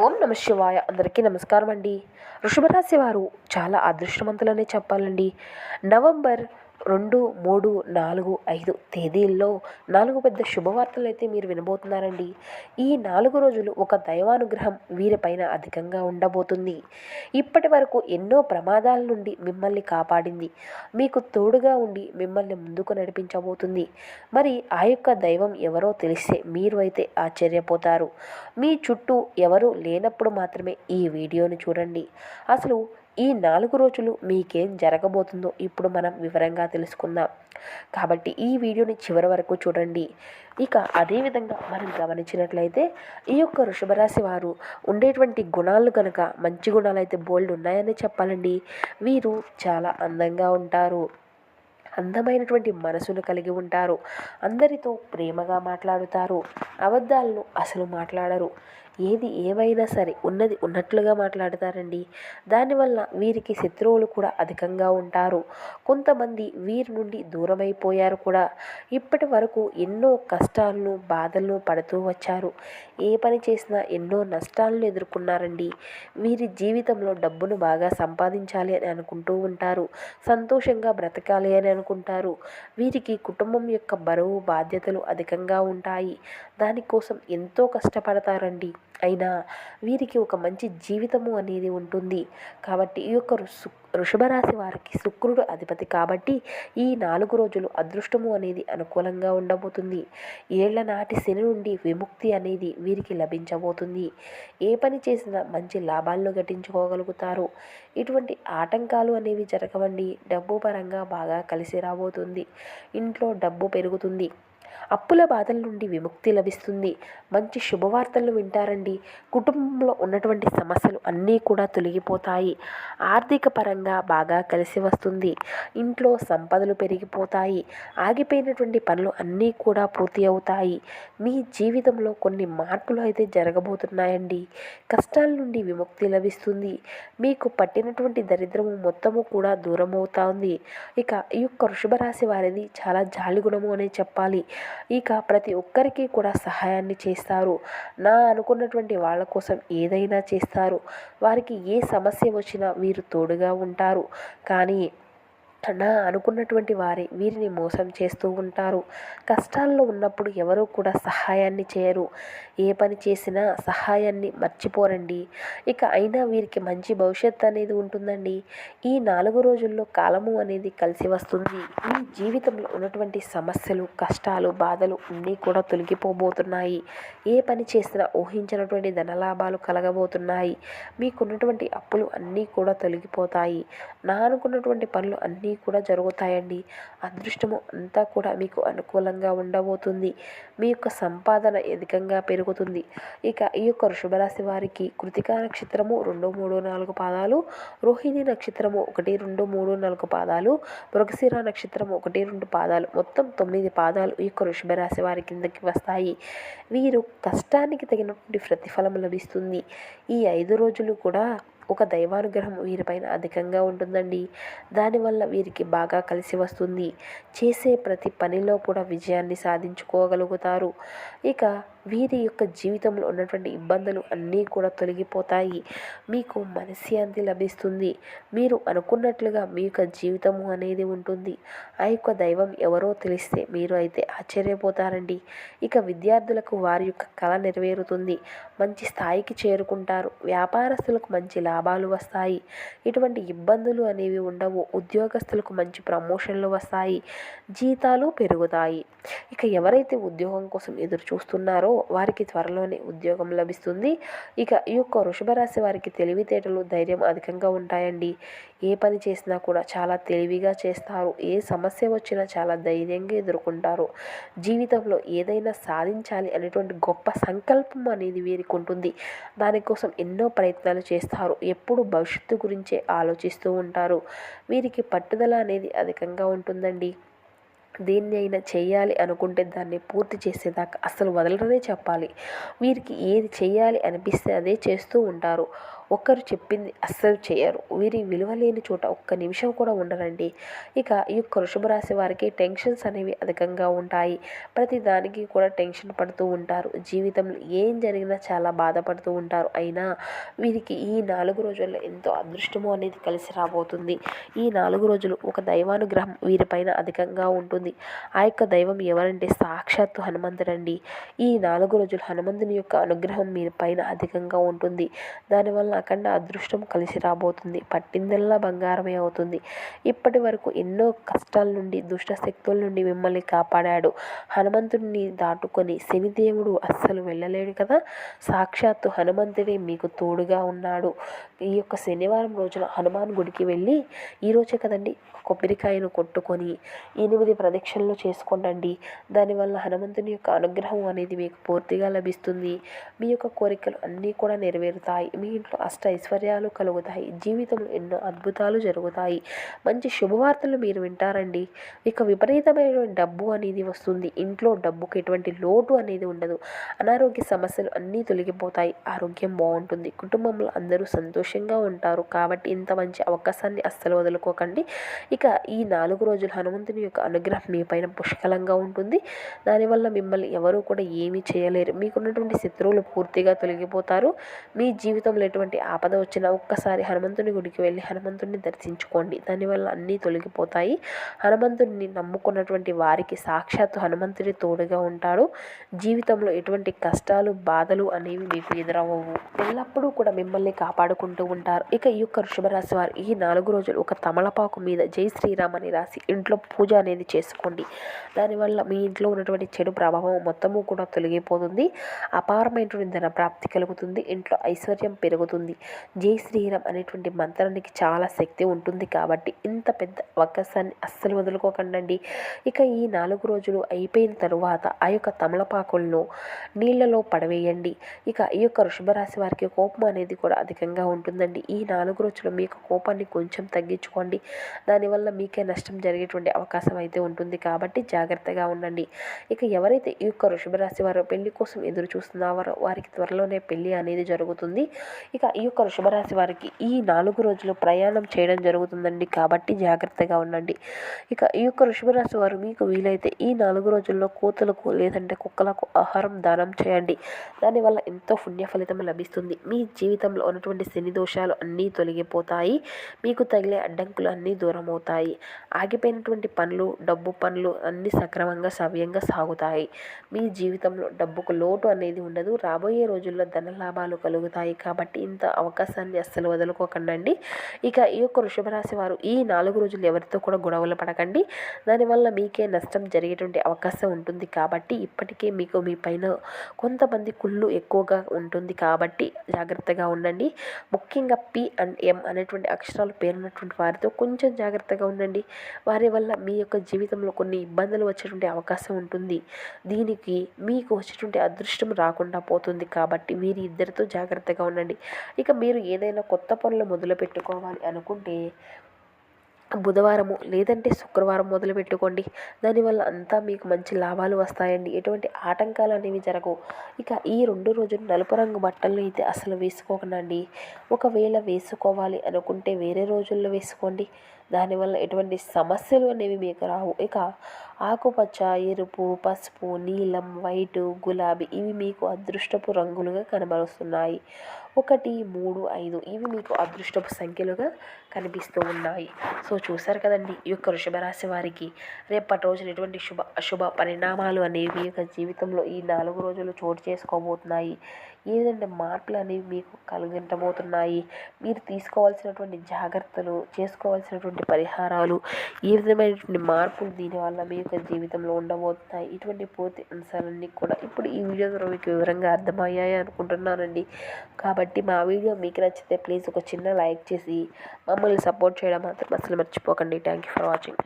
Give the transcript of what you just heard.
ఓం నమ శివాయ. అందరికీ నమస్కారం అండి. వృషభరాశి వారు చాలా అదృష్టవంతులనే చెప్పాలండి. నవంబర్ రెండు మూడు నాలుగు ఐదు తేదీల్లో నాలుగు పెద్ద శుభవార్తలు అయితే మీరు వినబోతున్నారండి. ఈ నాలుగు రోజులు ఒక దైవానుగ్రహం వీరిపైన అధికంగా ఉండబోతుంది. ఇప్పటి వరకు ఎన్నో ప్రమాదాల నుండి మిమ్మల్ని కాపాడింది. మీకు తోడుగా ఉండి మిమ్మల్ని ముందుకు నడిపించబోతుంది. మరి ఆ యొక్క దైవం ఎవరో తెలిస్తే మీరు అయితే ఆశ్చర్యపోతారు. మీ చుట్టూ ఎవరు లేనప్పుడు మాత్రమే ఈ వీడియోని చూడండి. అసలు ఈ నాలుగు రోజులు మీకేం జరగబోతుందో ఇప్పుడు మనం వివరంగా తెలుసుకుందాం. కాబట్టి ఈ వీడియోని చివరి వరకు చూడండి. ఇక అదేవిధంగా మనం గమనించినట్లయితే ఈ యొక్క వృషభరాశి వారు ఉండేటువంటి గుణాలు కనుక మంచి గుణాలు అయితే బోల్డ్ ఉన్నాయని చెప్పాలండి. వీరు చాలా అందంగా ఉంటారు. అందమైనటువంటి మనసును కలిగి ఉంటారు. అందరితో ప్రేమగా మాట్లాడుతారు. అబద్ధాలను అసలు మాట్లాడరు. ఏది ఏమైనా సరే ఉన్నది ఉన్నట్లుగా మాట్లాడతారండి. దానివల్ల వీరికి శత్రువులు కూడా అధికంగా ఉంటారు. కొంతమంది వీరి నుండి దూరమైపోయారు కూడా. ఇప్పటి వరకు ఎన్నో కష్టాలను బాధలను పడుతూ వచ్చారు. ఏ పని చేసినా ఎన్నో నష్టాలను ఎదుర్కొన్నారండి. వీరి జీవితంలో డబ్బును బాగా సంపాదించాలి అని అనుకుంటూ ఉంటారు. సంతోషంగా బ్రతకాలి అని అనుకుంటారు. వీరికి కుటుంబం యొక్క బరువు బాధ్యతలు అధికంగా ఉంటాయి. దానికోసం ఎంతో కష్టపడతారండి. అయినా వీరికి ఒక మంచి జీవితము అనేది ఉంటుంది. కాబట్టి ఈ యొక్క ఋషు వృషభరాశి వారికి శుక్రుడు అధిపతి కాబట్టి ఈ నాలుగు రోజులు అదృష్టము అనేది అనుకూలంగా ఉండబోతుంది. ఏళ్ళ నాటి శని నుండి విముక్తి అనేది వీరికి లభించబోతుంది. ఏ పని చేసినా మంచి లాభాలను గటించుకోగలుగుతారు ఇటువంటి ఆటంకాలు అనేవి జరగవండి. డబ్బు పరంగా బాగా కలిసి రాబోతుంది. ఇంట్లో డబ్బు పెరుగుతుంది. అప్పుల బాధల నుండి విముక్తి లభిస్తుంది. మంచి శుభవార్తలను వింటారండి. కుటుంబంలో ఉన్నటువంటి సమస్యలు అన్నీ కూడా తొలగిపోతాయి. ఆర్థిక పరంగా బాగా కలిసి వస్తుంది. ఇంట్లో సంపదలు పెరిగిపోతాయి. ఆగిపోయినటువంటి పనులు అన్నీ కూడా పూర్తి అవుతాయి. మీ జీవితంలో కొన్ని మార్పులు అయితే జరగబోతున్నాయండి. కష్టాల నుండి విముక్తి లభిస్తుంది. మీకు పట్టినటువంటి దరిద్రము మొత్తము కూడా దూరం అవుతుంది ఇక ఈ యొక్క వృషభరాశి వారిది చాలా జాలిగుణము అనే చెప్పాలి. ఇక ప్రతి ఒక్కరికి కూడా సహాయాన్ని చేస్తారు. నా అనుకున్నటువంటి వాళ్ళ కోసం ఏదైనా చేస్తారు. వారికి ఏ సమస్య వచ్చినా వీరు తోడుగా ఉంటారు. కానీ నా అనుకున్నటువంటి వారే వీరిని మోసం చేస్తూ ఉంటారు. కష్టాల్లో ఉన్నప్పుడు ఎవరూ కూడా సహాయాన్ని చేయరు. ఏ పని చేసినా సహాయాన్ని మర్చిపోరండి. ఇక అయినా వీరికి మంచి భవిష్యత్తు అనేది ఉంటుందండి. ఈ నాలుగు రోజుల్లో కాలము అనేది కలిసి వస్తుంది. ఈ జీవితంలో ఉన్నటువంటి సమస్యలు కష్టాలు బాధలు అన్నీ కూడా తొలగిపోబోతున్నాయి. ఏ పని చేసినా ఊహించినటువంటి ధనలాభాలు కలగబోతున్నాయి. మీకున్నటువంటి అప్పులు అన్నీ కూడా తొలగిపోతాయి. నా అనుకున్నటువంటి పనులు అన్నీ కూడా జరుగుతాయండి. అదృష్టము అంతా కూడా మీకు అనుకూలంగా ఉండబోతుంది. మీ యొక్క సంపాదన అధికంగా పెరుగుతుంది. ఇక ఈ యొక్క వృషభరాశి వారికి కృతికా నక్షత్రము రెండు మూడు నాలుగు పాదాలు రోహిణి నక్షత్రము ఒకటి రెండు మూడు నాలుగు పాదాలు మృగశిర నక్షత్రము ఒకటి రెండు పాదాలు మొత్తం తొమ్మిది పాదాలు ఈ యొక్క వృషభరాశి వారి కిందకి వస్తాయి. వీరు కష్టానికి తగినటువంటి ప్రతిఫలం లభిస్తుంది. ఈ ఐదు రోజులు కూడా ఒక దైవానుగ్రహం వీరిపైన అధికంగా ఉంటుందండి. దానివల్ల వీరికి బాగా కలిసి వస్తుంది. చేసే ప్రతి పనిలో కూడా విజయాన్ని సాధించుకోగలుగుతారు. ఇక వీరి యొక్క జీవితంలో ఉన్నటువంటి ఇబ్బందులు అన్నీ కూడా తొలగిపోతాయి. మీకు మనశ్శాంతి లభిస్తుంది. మీరు అనుకున్నట్లుగా మీ యొక్క జీవితము అనేది ఉంటుంది. ఆ యొక్క దైవం ఎవరో తెలిస్తే మీరు అయితే ఆశ్చర్యపోతారండి. ఇక విద్యార్థులకు వారి యొక్క కళ నెరవేరుతుంది. మంచి స్థాయికి చేరుకుంటారు. వ్యాపారస్తులకు మంచి లాభాలు వస్తాయి. ఇటువంటి ఇబ్బందులు అనేవి ఉండవు. ఉద్యోగస్తులకు మంచి ప్రమోషన్లు వస్తాయి. జీతాలు పెరుగుతాయి. ఇక ఎవరైతే ఉద్యోగం కోసం ఎదురు చూస్తున్నారో వారికి త్వరలోనే ఉద్యోగం లభిస్తుంది. ఇక ఈ యొక్క వృషభ రాశి వారికి తెలివితేటలు ధైర్యం అధికంగా ఉంటాయండి. ఏ పని చేసినా కూడా చాలా తెలివిగా చేస్తారు. ఏ సమస్య వచ్చినా చాలా ధైర్యంగా ఎదుర్కొంటారు. జీవితంలో ఏదైనా సాధించాలి అనేటువంటి గొప్ప సంకల్పం అనేది వీరికి ఉంటుంది. దానికోసం ఎన్నో ప్రయత్నాలు చేస్తారు. ఎప్పుడు భవిష్యత్తు గురించే ఆలోచిస్తూ ఉంటారు. వీరికి పట్టుదల అనేది అధికంగా ఉంటుందండి. దేన్ని అయినా చేయాలి అనుకుంటే దాన్ని పూర్తి చేసేదాకా అసలు వదలరనే చెప్పాలి. వీరికి ఏది చేయాలి అనిపిస్తే అదే చేస్తూ ఉంటారు. ఒకరు చెప్పింది అస్సలు చేయరు. వీరి విలువ లేని చోట ఒక్క నిమిషం కూడా ఉండరండి. ఇక ఈ యొక్క వృషభ రాశి వారికి టెన్షన్స్ అనేవి అధికంగా ఉంటాయి. ప్రతి దానికి కూడా టెన్షన్ పడుతూ ఉంటారు. జీవితంలో ఏం జరిగినా చాలా బాధపడుతూ ఉంటారు. అయినా వీరికి ఈ నాలుగు రోజుల్లో ఎంతో అదృష్టము అనేది కలిసి రాబోతుంది. ఈ నాలుగు రోజులు ఒక దైవానుగ్రహం వీరిపైన అధికంగా ఉంటుంది. ఆ యొక్క దైవం ఎవరంటే సాక్షాత్తు హనుమంతుడండి. ఈ నాలుగు రోజులు హనుమంతుని యొక్క అనుగ్రహం మీ పైన అధికంగా ఉంటుంది. దానివల్ల అఖండ అదృష్టం కలిసి రాబోతుంది. పట్టిందల్లా బంగారమే అవుతుంది. ఇప్పటి వరకు ఎన్నో కష్టాల నుండి దుష్ట శక్తుల నుండి మిమ్మల్ని కాపాడాడు. హనుమంతుడిని దాటుకొని శనిదేవుడు అస్సలు వెళ్ళలేడు కదా? సాక్షాత్తు హనుమంతుడే మీకు తోడుగా ఉన్నాడు. ఈ యొక్క శనివారం రోజున హనుమాన్ గుడికి వెళ్ళి ఈరోజే కదండి కొబ్బరికాయను కొట్టుకొని ఎనిమిది ప్రదక్షిణలు చేసుకోండి దానివల్ల హనుమంతుని యొక్క అనుగ్రహం అనేది మీకు పూర్తిగా లభిస్తుంది. మీ యొక్క కోరికలు అన్నీ కూడా నెరవేరుతాయి. మీ ఇంట్లో అష్ట ఐశ్వర్యాలు కలుగుతాయి. జీవితంలో ఎన్నో అద్భుతాలు జరుగుతాయి. మంచి శుభవార్తలు మీరు వింటారండి. ఇక విపరీతమైన డబ్బు అనేది వస్తుంది. ఇంట్లో డబ్బుకి ఎటువంటి లోటు అనేది ఉండదు. అనారోగ్య సమస్యలు అన్నీ తొలగిపోతాయి. ఆరోగ్యం బాగుంటుంది. కుటుంబంలో అందరూ సంతోషంగా ఉంటారు. కాబట్టి ఇంత మంచి అవకాశాన్ని అస్సలు వదులుకోకండి. ఇక ఈ నాలుగు రోజులు హనుమంతుని యొక్క అనుగ్రహం మీ పైన పుష్కలంగా ఉంటుంది. దానివల్ల మిమ్మల్ని ఎవరూ కూడా ఏమీ చేయలేరు. మీకున్నటువంటి శత్రువులు పూర్తిగా తొలగిపోతారు. మీ జీవితంలో ఎటువంటి ఆపద వచ్చినా ఒక్కసారి హనుమంతుని గుడికి వెళ్ళి హనుమంతుడిని దర్శించుకోండి. దానివల్ల అన్నీ తొలగిపోతాయి. హనుమంతుడిని నమ్ముకున్నటువంటి వారికి సాక్షాత్తు హనుమంతుడి తోడుగా ఉంటాడు. జీవితంలో ఎటువంటి కష్టాలు బాధలు అనేవి మీకు ఎదురవ్వవు. ఎల్లప్పుడూ కూడా మిమ్మల్ని కాపాడుకుంటూ ఉంటారు. ఇక ఈ యొక్క వృషభరాశి వారు ఈ నాలుగు రోజులు ఒక తమలపాకు మీద జై శ్రీరామ్ అని రాసి ఇంట్లో పూజ అనేది చేసుకోండి. దానివల్ల మీ ఇంట్లో ఉన్నటువంటి చెడు ప్రభావం మొత్తము కూడా తొలగిపోతుంది. అపారమైనటువంటి ధన ప్రాప్తి కలుగుతుంది. ఇంట్లో ఐశ్వర్యం పెరుగుతుంది. జై శ్రీరామ్ అనేటువంటి మంత్రానికి చాలా శక్తి ఉంటుంది కాబట్టి ఇంత పెద్ద అవకాశాన్ని అస్సలు వదులుకోకండి ఇక ఈ నాలుగు రోజులు అయిపోయిన తరువాత ఆ యొక్క తమలపాకులను నీళ్ళలో పడవేయండి. ఇక ఈ యొక్క వృషభరాశి వారికి కోపం అనేది కూడా అధికంగా ఉంటుందండి. ఈ నాలుగు రోజులు మీ యొక్క కోపాన్ని కొంచెం తగ్గించుకోండి. దానివల్ల మీకే నష్టం జరిగేటువంటి అవకాశం అయితే ఉంటుంది కాబట్టి జాగ్రత్తగా ఉండండి. ఇక ఎవరైతే ఈ యొక్క వృషభరాశి వారు పెళ్ళి కోసం ఎదురు చూస్తున్నారో వారికి త్వరలోనే పెళ్ళి అనేది జరుగుతుంది. ఇక ఈ యొక్క వృషభరాశి వారికి ఈ నాలుగు రోజులు ప్రయాణం చేయడం జరుగుతుందండి. కాబట్టి జాగ్రత్తగా ఉండండి. ఇక ఈ యొక్క వృషభరాశి వారు మీకు వీలైతే ఈ నాలుగు రోజుల్లో కోతులకు లేదంటే కుక్కలకు ఆహారం దానం చేయండి. దానివల్ల ఎంతో పుణ్య ఫలితం లభిస్తుంది. మీ జీవితంలో ఉన్నటువంటి శని దోషాలు అన్నీ తొలగిపోతాయి. మీకు తగిలే అడ్డంకులు అన్నీ దూరం అవుతాయి ఆగిపోయినటువంటి పనులు డబ్బు పనులు అన్నీ సక్రమంగా సవ్యంగా సాగుతాయి. మీ జీవితంలో డబ్బుకు లోటు అనేది ఉండదు. రాబోయే రోజుల్లో ధన లాభాలు కలుగుతాయి. కాబట్టి ఇంత అవకాశాన్ని అస్సలు వదులుకోకండి ఇక ఈ యొక్క వృషభరాశి వారు ఈ నాలుగు రోజులు ఎవరితో కూడా గొడవలు పడకండి. దానివల్ల మీకే నష్టం జరిగేటువంటి అవకాశం ఉంటుంది కాబట్టి ఇప్పటికే మీకు మీ పైన కొంతమంది కుళ్ళు ఎక్కువగా ఉంటుంది కాబట్టి జాగ్రత్తగా ఉండండి. ముఖ్యంగా పి అండ్ ఎం అనేటువంటి అక్షరాలు పేరున్నటువంటి వారితో కొంచెం జాగ్రత్తగా ఉండండి. వారి వల్ల మీ యొక్క జీవితంలో కొన్ని ఇబ్బందులు వచ్చేటువంటి అవకాశం ఉంటుంది. దీనికి మీకు వచ్చేటువంటి అదృష్టం రాకుండా పోతుంది కాబట్టి మీరు ఇద్దరితో జాగ్రత్తగా ఉండండి. ఇక మీరు ఏదైనా కొత్త పనులు మొదలు పెట్టుకోవాలి అనుకుంటే బుధవారము లేదంటే శుక్రవారం మొదలు పెట్టుకోండి. దానివల్ల అంతా మీకు మంచి లాభాలు వస్తాయండి. ఎటువంటి ఆటంకాలు అనేవి జరగవు. ఇక ఈ రెండు రోజులు నలుపు రంగు బట్టలు అయితే అసలు వేసుకోకండి ఒకవేళ వేసుకోవాలి అనుకుంటే వేరే రోజుల్లో వేసుకోండి. దానివల్ల ఎటువంటి సమస్యలు అనేవి మీకు రావు. ఇక ఆకుపచ్చ ఎరుపు పసుపు నీలం వైటు గులాబీ ఇవి మీకు అదృష్టపు రంగులుగా కనబరుస్తున్నాయి. ఒకటి మూడు ఐదు ఇవి మీకు అదృష్టపు సంఖ్యలుగా కనిపిస్తూ ఉన్నాయి. సో చూసారు కదండి ఈ యొక్క వృషభరాశి వారికి రేపటి రోజున ఎటువంటి శుభ అశుభ పరిణామాలు అనేవి మీ యొక్క జీవితంలో ఈ నాలుగు రోజులు చోటు చేసుకోబోతున్నాయి. ఏ విధంగా మార్పులు అనేవి మీకు కలిగించబోతున్నాయి మీరు తీసుకోవాల్సినటువంటి జాగ్రత్తలు చేసుకోవాల్సినటువంటి పరిహారాలు ఏ విధమైనటువంటి మార్పులు దీనివల్ల మీ యొక్క జీవితంలో ఉండబోతున్నాయి? ఇటువంటి పూర్తి అంశాలన్నీ కూడా ఇప్పుడు ఈ వీడియో ద్వారా మీకు వివరంగా అర్థమయ్యాయి అనుకుంటున్నానండి. కాబట్టి మా వీడియో మీకు నచ్చితే ప్లీజ్ ఒక చిన్న లైక్ చేసి మమ్మల్ని సపోర్ట్ చేయడం మాత్రం అసలు మర్చిపోకండి. Thank you for watching.